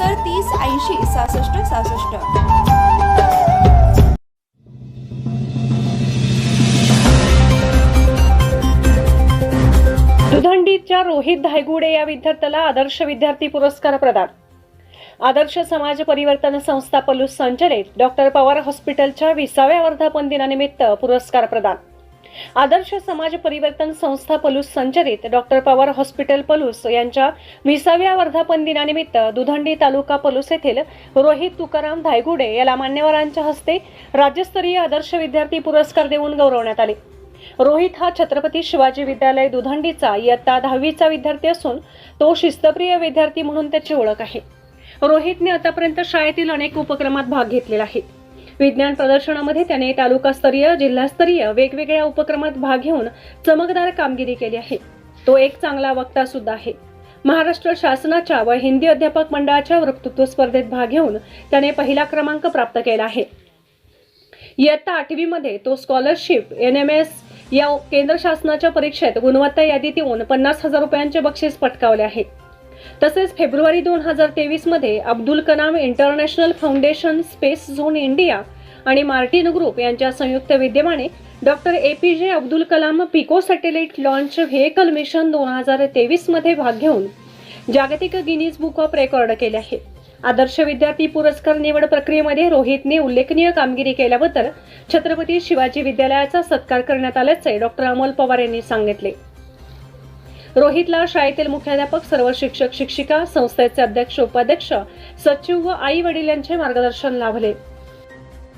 तीस ऐंशी सहासष्ट सहासष्ट. दुधंडीच्या रोहित धायगुडे या विद्यार्थ्याला आदर्श विद्यार्थी पुरस्कार प्रदान. आदर्श समाज परिवर्तन संस्था पलूस संचलित डॉक्टर पवार हॉस्पिटलच्या विसाव्या वर्धापन दिनानिमित्त पुरस्कार प्रदान. आदर्श समाज परिवर्तन संस्था पलूस संचलित डॉक्टर पवार हॉस्पिटल पलूस यांच्या विसाव्या वर्धापन दिनानिमित्त दुधंडी तालुका पलूस येथील रोहित तुकाराम धायगुडे याला मान्यवरांच्या हस्ते राज्यस्तरीय आदर्श विद्यार्थी पुरस्कार देऊन गौरवण्यात आले. रोहित हा छत्रपती शिवाजी विद्यालय दुधंडीचा इयत्ता दहावीचा विद्यार्थी असून तो शिस्तप्रिय विद्यार्थी म्हणून त्याची ओळख आहे. रोहितने आतापर्यंत शाळेतील अनेक उपक्रमात भाग घेतलेला आहे. विज्ञान प्रदर्शनामध्ये त्याने तालुकास्तरीय जिल्हास्तरीय वेगवेगळ्या उपक्रमात भाग घेऊन चमकदार कामगिरी केली आहे. तो एक चांगला वक्ता सुद्धा आहे. महाराष्ट्र शासनाच्या व हिंदी अध्यापक मंडळाच्या वक्तृत्व स्पर्धेत भाग घेऊन त्याने पहिला क्रमांक प्राप्त केला आहे. इयत्ता आठवीमध्ये तो स्कॉलरशिप एन एम एस या केंद्र शासनाच्या परीक्षेत गुणवत्ता यादीत येऊन पन्नास हजार रुपयांचे बक्षीस पटकावले आहे. तसेच फेब्रुवारी दोन हजार तेवीसमध्ये Abdul Kalam international foundation space zone India आणि मार्टिन ग्रुप यांच्या संयुक्त विद्यमाने doctor A P J Abdul Kalam pico satellite launch vehicle mission दोन हजार तेवीसमध्ये भाग घेऊन जागतिक गिनीज बुक ऑफ रेकॉर्ड केले आहे. आदर्श विद्यार्थी पुरस्कार निवड प्रक्रियेमध्ये रोहितने उल्लेखनीय कामगिरी केल्याबद्दल छत्रपती शिवाजी विद्यालयाचा सत्कार करण्यात आल्याचे डॉक्टर अमोल पवार यांनी सांगितले. रोहितला शाळेतील मुख्याध्यापक सर्व शिक्षक शिक्षिका संस्थेचे अध्यक्ष उपाध्यक्ष सचिव व आई वडील यांचे मार्गदर्शन लाभले.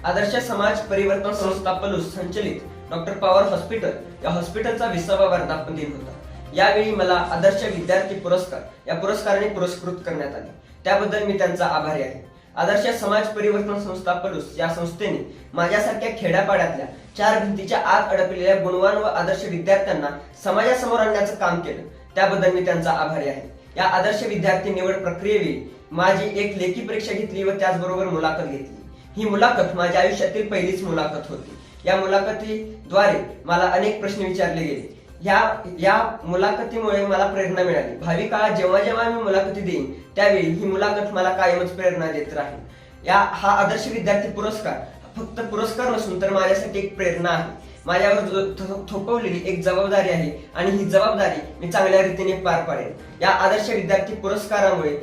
आदर्श समाज परिवर्तन संस्था पलूस संचलित डॉक्टर पवार हॉस्पिटल या हॉस्पिटलचा विसावा वर्धापन दिन होता. यावेळी मला आदर्श विद्यार्थी पुरस्कार या पुरस्काराने पुरस्कृत करण्यात आले. त्याबद्दल मी त्यांचा आभारी आहे. आदर्श समाज परिवर्तन संस्था पलूस या संस्थेने माझ्यासारख्या खेड्यापाड्यातल्या चार भिंतीच्या आत अडकलेल्या गुणवान व आदर्श विद्यार्थ्यांना समाजासमोर आणण्याचं काम केलं. त्याबद्दल मी त्यांचा आभारी आहे. या आदर्श विद्यार्थी निवड प्रक्रियेवेळी माझी एक लेखी परीक्षा घेतली व त्याचबरोबर मुलाखत घेतली. ही मुलाखत माझ्या आयुष्यातील पहिलीच मुलाखत होती. या मुलाखतीद्वारे मला अनेक प्रश्न विचारले गेले. या या मुलाखतीमुळे मला प्रेरणा मिळाली. भावी काळात जेव्हा जेव्हा मी मुलाखती देईन त्यावेळी ही मुलाखत मला कायमच प्रेरणा देत राहील. या हा आदर्श विद्यार्थी पुरस्कार फक्त पुरस्कार नसून तर माझ्यासाठी एक प्रेरणा आहे. माझ्यावर थोपवलेली एक जबाबदारी आहे आणि ही जबाबदारी मी चांगल्या रीतीने पार पाडेन. या आदर्श विद्यार्थी पुरस्कारामुळे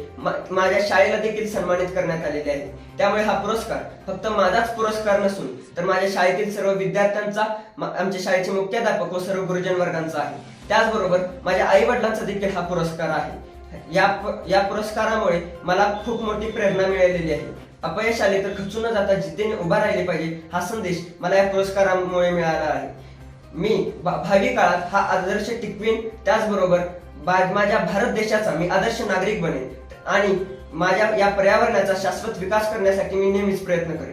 माझ्या शाळेला देखील सन्मानित करण्यात आलेले आहे. त्यामुळे हा पुरस्कार फक्त माझाच पुरस्कार नसून तर माझ्या शाळेतील सर्व विद्यार्थ्यांचा आमच्या शाळेचे मुख्याध्यापक व सर्व गुरुजन वर्गांचा आहे. त्याचबरोबर माझ्या आई वडिलांचा देखील हा पुरस्कार आहे. या या पुरस्कारामुळे मला खूप मोठी प्रेरणा मिळालेली आहे. अपयश आले तर खचून न जाता जिद्दीने उभा राहिले पाहिजे हा संदेश मला या पुरस्कारामुळे मिळाला आहे. मी भा- भावी काळात हा आदर्श टिकवीन त्याचबरोबर माझ्या भारत देशाचा मी आदर्श नागरिक बनेन आणि माझ्या या पर्यावरणाचा शाश्वत विकास करण्यासाठी मी नेहमीच प्रयत्न करेन.